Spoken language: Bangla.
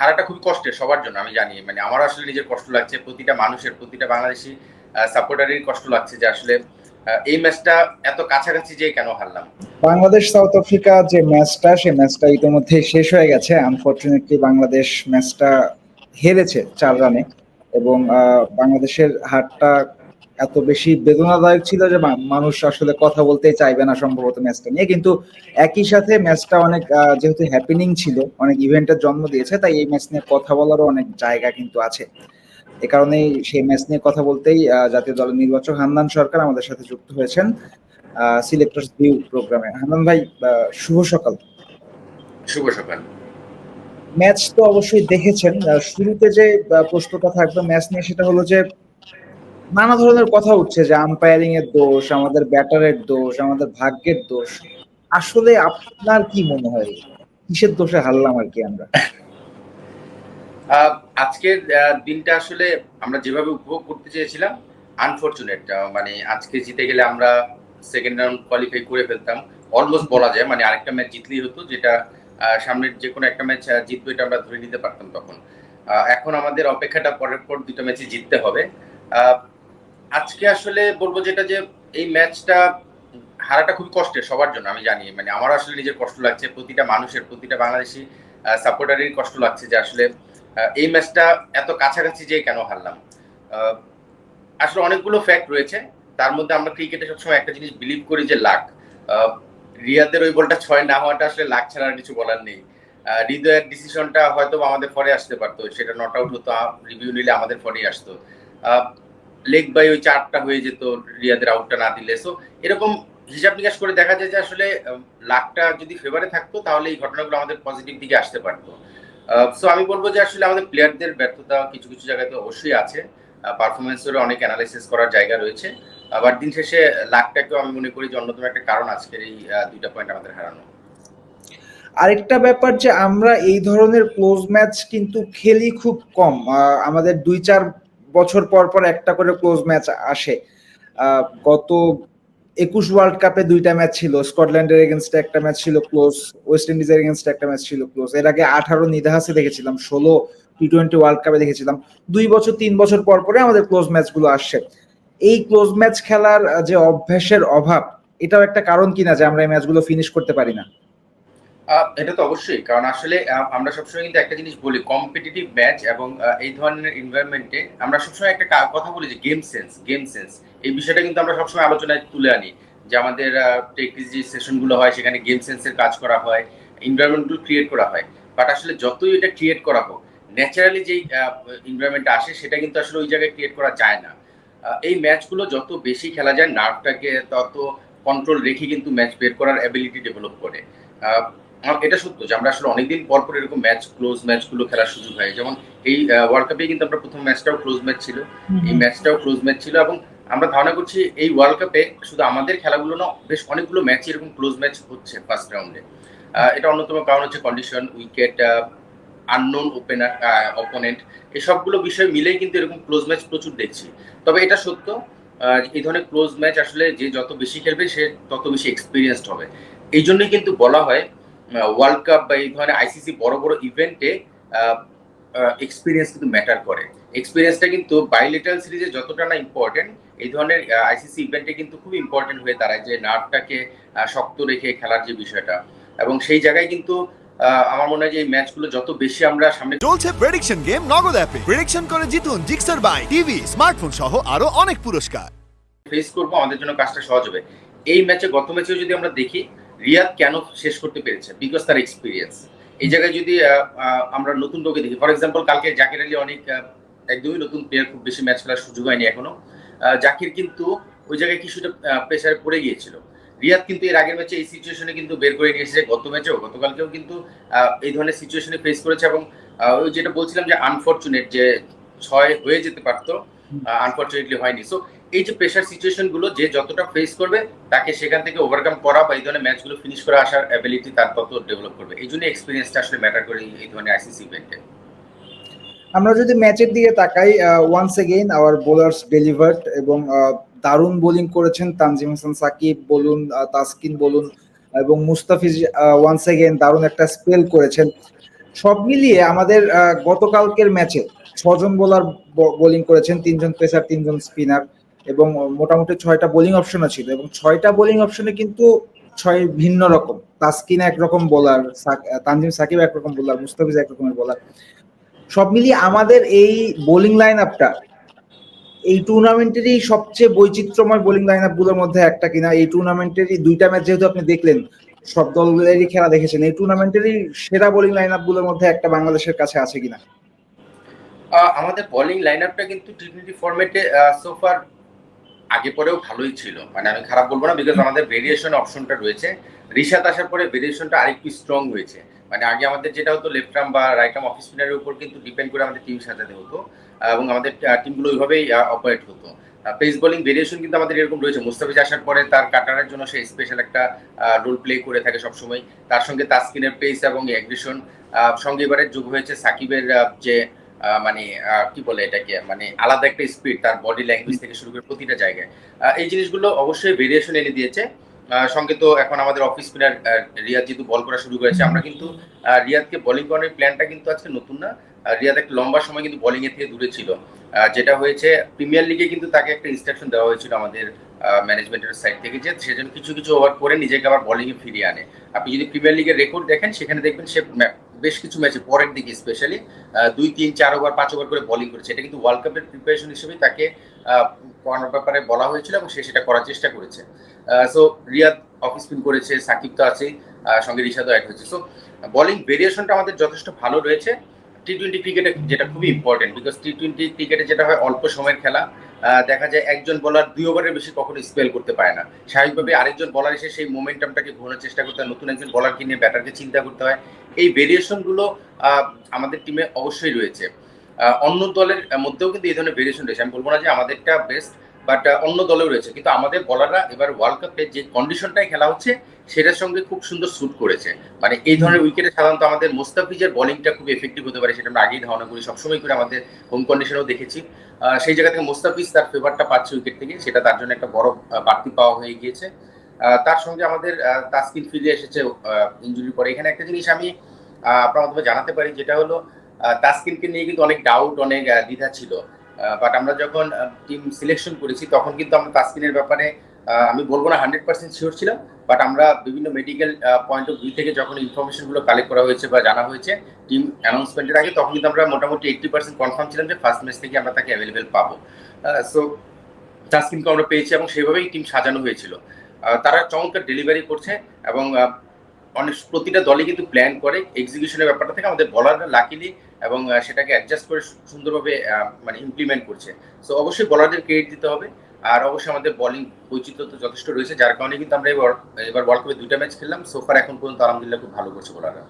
হারাটা খুবই কষ্টের সবার জন্য, আমি জানি। মানে আমার আসলে নিজের কষ্ট লাগছে, প্রতিটা মানুষের, প্রতিটা বাংলাদেশি সাপোর্টারেরই কষ্ট লাগছে যে আসলে এই ম্যাচটা এত কাছাকাছি যে কেন হারলাম? বাংলাদেশ, সাউথ আফ্রিকা যে ম্যাচটা, সেই ম্যাচটা ইতিমধ্যে শেষ হয়ে গেছে। আনফরচুনেটলি বাংলাদেশ ম্যাচটা হেরেছে চার রানে এবং বাংলাদেশের হারটা এত বেশি বেদনাদায়ক ছিল যে মানুষ আসলে কথা বলতেই চাইবে না সম্ভবত ম্যাচটা নিয়ে। কিন্তু একই সাথে ম্যাচটা অনেক যেহেতু হ্যাপেনিং ছিল অনেক ইভেন্টের জন্ম দিয়েছে তাই এই ম্যাচ নিয়ে কথা বলারও অনেক জায়গা কিন্তু আছে। এ কারণেই সেই ম্যাচ নিয়ে কথা বলতেই জাতীয় দলের নির্বাচক হান্নান সরকার আমাদের সাথে যুক্ত হয়েছেন সিলেক্টর্স ভিউ প্রোগ্রামে হান্নান ভাই শুভ সকাল। শুভ সকাল। ম্যাচ তো অবশ্যই দেখেছেন শুরুতে যে প্রশ্নটা থাকবে ম্যাচ নিয়ে সেটা হলো যে নানা ধরনের কথা উঠছে যে আম্পায়ারিং এর দোষ, আমাদের ব্যাটারের দোষ, আমাদের ভাগ্যের দোষ। আসলে আপনার কি মনে হয়? কিসের দোষে হারলাম আর কি আমরা? আজকের দিনটা আসলে আমরা যেভাবে উপভোগ করতে চেয়েছিলাম আনফরচুনেট মানে আজকে জিতে গেলে আমরা সেকেন্ড রাউন্ড কোয়ালিফাই করে ফেলতাম। অলমোস্ট বলা যায় মানে আরেকটা ম্যাচ জিতলেই হতো, যেটা সামনের যে কোনো একটা ম্যাচ জিতবো এটা আমরা ধরে নিতে পারতাম তখন। এখন আমাদের অপেক্ষাটা পরের পর দুটো ম্যাচে জিততে হবে। আজকে আসলে বলব যেটা যে এই ম্যাচটা হারাটা খুবই কষ্টের সবার জন্য, আমি জানি। মানে আমার আসলে নিজের কষ্ট লাগছে, প্রতিটা মানুষের, প্রতিটা বাংলাদেশি সাপোর্টারেরই কষ্ট লাগছে যে আসলে এই ম্যাচটা এত কাছাকাছি যে কেন হারলাম? আসলে অনেকগুলো ফ্যাক্ট রয়েছে। তার মধ্যে আমরা ক্রিকেটে সবসময় একটা জিনিস বিলিভ করি যে লাক। রিয়াদের ওই বলটা ছয় না হওয়াটা আসলে লাক ছাড়া আর কিছু বলার নেই। হৃদয়ের ডিসিশনটা হয়তো আমাদের ফরে আসতে পারতো, সেটা নট আউট হতো রিভিউ নিলে আমাদের ফরেই আসতো। লেগ বাই ওই চারটা হয়ে যেত রিয়াদের আউটটা না দিলে। সো এরকম হিসাব নিকাশ করে দেখা যায় যে আসলে লাকটা যদি ফেভারে থাকতো, তাহলে এই ঘটনাগুলো আমাদের পজিটিভ দিকে আসতে পারতো। সো আমি বলব যে আসলে আমাদের প্লেয়ারদের ব্যর্থতা কিছু কিছু জায়গায় তো অবশ্যই আছে। পারফরমেন্সেরও অনেক অ্যানালাইসিস করার জায়গা রয়েছে। আবার দিন শেষে লাকটাকেও আমি মনে করি যে অন্যতম একটা কারণ আজকের এই দুইটা পয়েন্ট আমাদের হারানো। আরেকটা ব্যাপার যে আমরা এই ধরনের ক্লোজ ম্যাচ কিন্তু খেলি খুব কম। আমাদের দুই চার বছর পর পর একটা করে ক্লোজ ম্যাচ আসে। গত একুশ ওয়ার্ল্ড কাপে দুইটা ম্যাচ ছিল। স্কটল্যান্ডের এগেনস্টে একটা ম্যাচ ছিল ক্লোজ ওয়েস্ট ইন্ডিজের এগেনস্টে একটা ম্যাচ ছিল ক্লোজ এর আগে আঠারো নিদাহাসে দেখেছিলাম, ষোলো টি টোয়েন্টি ওয়ার্ল্ড কাপে দেখেছিলাম। দুই বছর, তিন বছর পর পরে আমাদের ক্লোজ ম্যাচগুলো আসছে। এই ক্লোজ ম্যাচ খেলার যে অভ্যাসের অভাব, এটাও একটা কারণ কিনা যে আমরা এই ম্যাচগুলো ফিনিশ করতে পারি না? এটা তো অবশ্যই। কারণ আসলে আমরা সবসময় কিন্তু একটা জিনিস বলি কম্পিটিটিভ ম্যাচ এবং এই ধরনের এনভায়রনমেন্টে আমরা সবসময় একটা কথা বলি যে গেম সেন্স গেম সেন্স এই বিষয়টা কিন্তু আমরা সবসময় আলোচনায় তুলে আনি যে আমাদের টেকনিক যে সেশনগুলো হয়, সেখানে গেম সেন্সের কাজ করা হয় এনভায়রনমেন্টগুলো ক্রিয়েট করা হয়। বাট আসলে যতই এটা ক্রিয়েট করা হোক ন্যাচারালি যেই এনভায়রনমেন্ট আসে, সেটা কিন্তু আসলে ওই জায়গায় ক্রিয়েট করা যায় না। এই ম্যাচগুলো যত বেশি খেলা যায় নার্ভটাকে তত কন্ট্রোল রেখে কিন্তু ম্যাচ বের করার অ্যাবিলিটি ডেভেলপ করে। এটা সত্য যে আমরা আসলে অনেকদিন পর পর এরকম ম্যাচ ক্লোজ ম্যাচগুলো খেলার সুযোগ হয়। যেমন এই ওয়ার্ল্ড কাপে কিন্তু আমরা প্রথম ম্যাচটাও ক্লোজ ম্যাচ ছিল। এই ম্যাচটাও ক্লোজ ম্যাচ ছিল এবং আমরা ধারণা করছি এই ওয়ার্ল্ড কাপে শুধু আমাদের খেলাগুলো না বেশ অনেকগুলো ম্যাচ এরকম ক্লোজ ম্যাচ হচ্ছে ফার্স্ট রাউন্ডে এটা অন্যতম কারণ হচ্ছে condition wicket unknown opener opponent এই সবগুলো বিষয় মিলেই কিন্তু এরকম ক্লোজ ম্যাচ প্রচুর দেখছি। তবে এটা সত্য এই ধরনের ক্লোজ ম্যাচ আসলে যে যত বেশি খেলবে সে তত বেশি এক্সপিরিয়েন্সড হবে। এই জন্যই কিন্তু বলা হয় ওয়ার্ল্ড কাপ বা এই ধরনের আইসিসি বড় বড় ইভেন্টে এক্সপিরিয়েন্স কিন্তু ম্যাটার করে। এক্সপিরিয়েন্সটা কিন্তু বাইলেটারাল সিরিজে যতটা না ইম্পর্টেন্ট এই ধরনের আইসিসি ইভেন্টে কিন্তু খুব ইম্পর্টেন্ট হয়ে দাঁড়ায় যে নার্ভটাকে শক্ত রেখে খেলার যে বিষয়টা। এবং সেই জায়গায় কিন্তু আমার মনে হয় যে এই ম্যাচগুলো যত বেশি আমরা সামনে চলছে প্রেডিকশন গেম নগদ অ্যাপে প্রেডিকশন করে জিতুন জিক্সার বাই টিভি স্মার্টফোন সহ আরও অনেক পুরস্কার। ফেস করব আমাদের জন্য কাজটা সহজ হবে। এই ম্যাচে গত ম্যাচেও যদি আমরা দেখি রিয়াদ কেন শেষ করতে পেরেছে? বিকজ তার এক্সপিরিয়েন্স এই জায়গায় যদি আমরা নতুন লোকে দেখি ফর এক্সাম্পল কালকে জাকির আলী অনেক একদমই নতুন প্লেয়ার খুব বেশি ম্যাচ খেলার সুযোগ হয়নি এখনও। জাকির কিন্তু ওই জায়গায় কিছুটা প্রেশারে পড়ে গিয়েছিল। রিয়াদ কিন্তু এর আগের ম্যাচে এই সিচুয়েশনে কিন্তু বের করে নিয়ে এসেছে, গত ম্যাচেও গতকালকেও কিন্তু এই ধরনের সিচুয়েশনে ফেস করেছে এবং ওই যেটা বলছিলাম যে আনফরচুনেট যে, ছয় হয়ে যেতে পারতো আনফরচুনেটলি হয়নি। সো এই যে প্রেশার সিচুয়েশনগুলো, যে যতটা ফেস করবে, তাকে সেখান থেকে ওভারকাম করা বা এই ধরনের ম্যাচগুলো ফিনিশ করে আসার অ্যাবিলিটি তার তত ডেভেলপ করবে। এই জন্য এক্সপিরিয়েন্সটা আসলে ম্যাটার করে এই- ধরনের আইসিসি ইভেন্টে আমরা যদি ম্যাচের দিকে তাকাই once again our bowlers delivered এবং দারুণ বোলিং করেছেন তানজিম হাসান, সাকিব বলুন তাসকিন বলুন এবং মুস্তাফিজ ওয়ান্স এগেইন দারুণ একটা স্পেল করেছেন। সব মিলিয়ে আমাদের গতকালকের ম্যাচে ছজন বোলার বোলিং করেছেন, তিনজন পেসার তিনজন স্পিনার এবং মোটামুটি ছয়টা বোলিং অপশনও ছিল এবং ছয়টা বোলিং অপশনে কিন্তু ছয় ভিন্ন রকম। তাসকিন একরকম বোলার তানজিম সাকিব একরকম বোলার মুস্তাফিজ একরকমের বোলার সব মিলিয়ে আমাদের এই বোলিং লাইন আপটা এই টুর্নামেন্টেরই সবচেয়ে বৈচিত্র্যময় বোলিং লাইন আপগুলোর মধ্যে একটা কিনা, এই টুর্নামেন্টেরই দুইটা ম্যাচ যেহেতু আপনি দেখলেন, সব দলেরই খেলা দেখেছেন, এই টুর্নামেন্টেরই সেরা বোলিং লাইন আপগুলোর মধ্যে একটা বাংলাদেশের কাছে আছে কিনা? আমাদের বোলিং লাইন আপটা কিন্তু টি টোয়েন্টি ফর্মেটে সোফার আগে পরেও ভালোই ছিল। মানে আমি খারাপ বলব না বিকজ আমাদের ভেরিয়েশন অপশনটা রয়েছে। রিশাদ আসার পরে ভেরিয়েশনটা আরেকটু স্ট্রং হয়েছে। মানে আগে আমাদের যেটা হতো লেফট আর্ম বা রাইট আর্ম অফিস স্পিনারের উপর কিন্তু ডিপেন্ড করে আমাদের টিম সাজাতে হতো। এবং আমাদের টিমগুলো ওইভাবেই অপারেট হতো। পেস বোলিং ভেরিয়েশন কিন্তু আমাদের এরকম রয়েছে। মুস্তাফিজ আসার পরে তার কাটারের জন্য সে স্পেশাল একটা রোল প্লে করে থাকে সবসময়। তার সঙ্গে তাসকিনের পেস এবং অ্যাগ্রেশন সঙ্গে এবারে যোগ হয়েছে সাকিবের যে মানে কি বলে এটাকে মানে আলাদা একটা স্পিড তার বডি ল্যাঙ্গুয়েজ থেকে শুরু করে প্রতিটা জায়গায়। এই জিনিসগুলো অবশ্যই ভেরিয়েশন এনে দিয়েছে। সঙ্গে তো এখন আমাদের অফিস স্পিনার রিয়াদ যেহেতু বল করা শুরু করেছে, আমরা কিন্তু রিয়াদকে বোলিং করানোর প্ল্যানটা কিন্তু আজকে নতুন না। রিয়াদ একটা লম্বা সময় কিন্তু বোলিং এর থেকে দূরে ছিল। যেটা হয়েছে প্রিমিয়ার লিগে কিন্তু তাকে একটা ইনস্ট্রাকশন দেওয়া হয়েছিল আমাদের ম্যানেজমেন্টের সাইড থেকে যে সে যেন কিছু কিছু ওভার করে নিজেকে আবার বোলিং এ ফিরিয়ে আনে। আপনি যদি প্রিমিয়ার লিগের রেকর্ড দেখেন, সেখানে দেখবেন সে বেশ কিছু ম্যাচে পরের দিকে স্পেশালি দুই, তিন, চার ওভার, পাঁচ ওভার করে বোলিং করেছে। এটা কিন্তু ওয়ার্ল্ড কাপের প্রিপারেশন হিসেবে তাকে করানোর ব্যাপারে বলা হয়েছিল এবং সে সেটা করার চেষ্টা করেছে। সো রিয়াদ অফ স্পিন করেছে, সাকিব তো আছেই সঙ্গে রিশাদও এক হয়েছে। সো বলিং ভেরিয়েশনটা আমাদের যথেষ্ট ভালো রয়েছে। টি টোয়েন্টি ক্রিকেটে যেটা খুবই ইম্পর্টেন্ট বিকজ টি টোয়েন্টি ক্রিকেটে যেটা হয়, অল্প সময়ের খেলা দেখা যায় একজন বলার দুই ওভারের বেশি কখনো স্পেল করতে পারে না। স্বাভাবিকভাবে আরেকজন বলার এসে সেই মোমেন্টামটাকে ঘোরানোর চেষ্টা করতে হয়, নতুন একজন বলারকে নিয়ে ব্যাটারকে চিন্তা করতে হয়। এই ভেরিয়েশনগুলো আমাদের টিমে অবশ্যই রয়েছে। অন্য দলের মধ্যেও কিন্তু এই ধরনের ভেরিয়েশন রয়েছে। আমি বলব না যে আমাদেরটা বেস্ট বাট অন্য দলেও রয়েছে। কিন্তু আমাদের বলাররা এবার ওয়ার্ল্ড কাপে যে কন্ডিশনটাই খেলা হচ্ছে সেটার সঙ্গে খুব সুন্দর স্যুট করেছে। মানে এই ধরনের উইকেটে সাধারণত আমাদের মোস্তাফিজের বোলিংটা খুব এফেক্টিভ হতে পারে, সেটা আমরা আগেই ধারণা করি সবসময় করে আমাদের হোম কন্ডিশনেও দেখেছি। সেই জায়গা থেকে মোস্তাফিজ তার ফেভারটা পাচ্ছে উইকেট থেকে, সেটা তার জন্য একটা বড় বাড়তি পাওয়া হয়ে গিয়েছে। তার সঙ্গে আমাদের তাসকিন ফিরে এসেছে ইঞ্জুরির পরে। এখানে একটা জিনিস আমি আপনার মাধ্যমে জানাতে পারি, যেটা হলো তাসকিনকে নিয়ে কিন্তু অনেক ডাউট অনেক দ্বিধা ছিল। বাট আমরা যখন টিম সিলেকশন করেছি, তখন কিন্তু আমরা তাসকিনের ব্যাপারে আমি বলব না হান্ড্রেড পার্সেন্ট শিওর ছিলাম বাট আমরা বিভিন্ন মেডিকেল পয়েন্ট অফ ভিউ থেকে যখন ইনফরমেশনগুলো কালেক্ট করা হয়েছে বা জানা হয়েছে টিম অ্যানাউন্সমেন্টের আগে তখন কিন্তু আমরা মোটামুটি এইটটি পার্সেন্ট কনফার্ম ছিলাম যে ফার্স্ট ম্যাচ থেকে আমরা তাকে অ্যাভেলেবেল পাবো। সো তাসকিনকে আমরা পেয়েছি এবং সেভাবেই টিম সাজানো হয়েছিল। তারা চমৎকার ডেলিভারি করছে এবং অনেক প্রতিটা দলই কিন্তু প্ল্যান করে এক্সিকিউশনের ব্যাপারটা থেকে আমাদের বলাররা লাকিলি এবং সেটাকে অ্যাডজাস্ট করে সুন্দরভাবে মানে ইমপ্লিমেন্ট করছে। সো অবশ্যই বলারদের ক্রেডিট দিতে হবে। আর অবশ্যই আমাদের বলিং বৈচিত্র্য তো যথেষ্ট রয়েছে, যার কারণে কিন্তু আমরা এবার এবার ওয়ার্ল্ড কাপে দুইটা ম্যাচ খেললাম। সোফার এখন পর্যন্ত আলহামদুলিল্লাহ খুব ভালো করছে বলাররা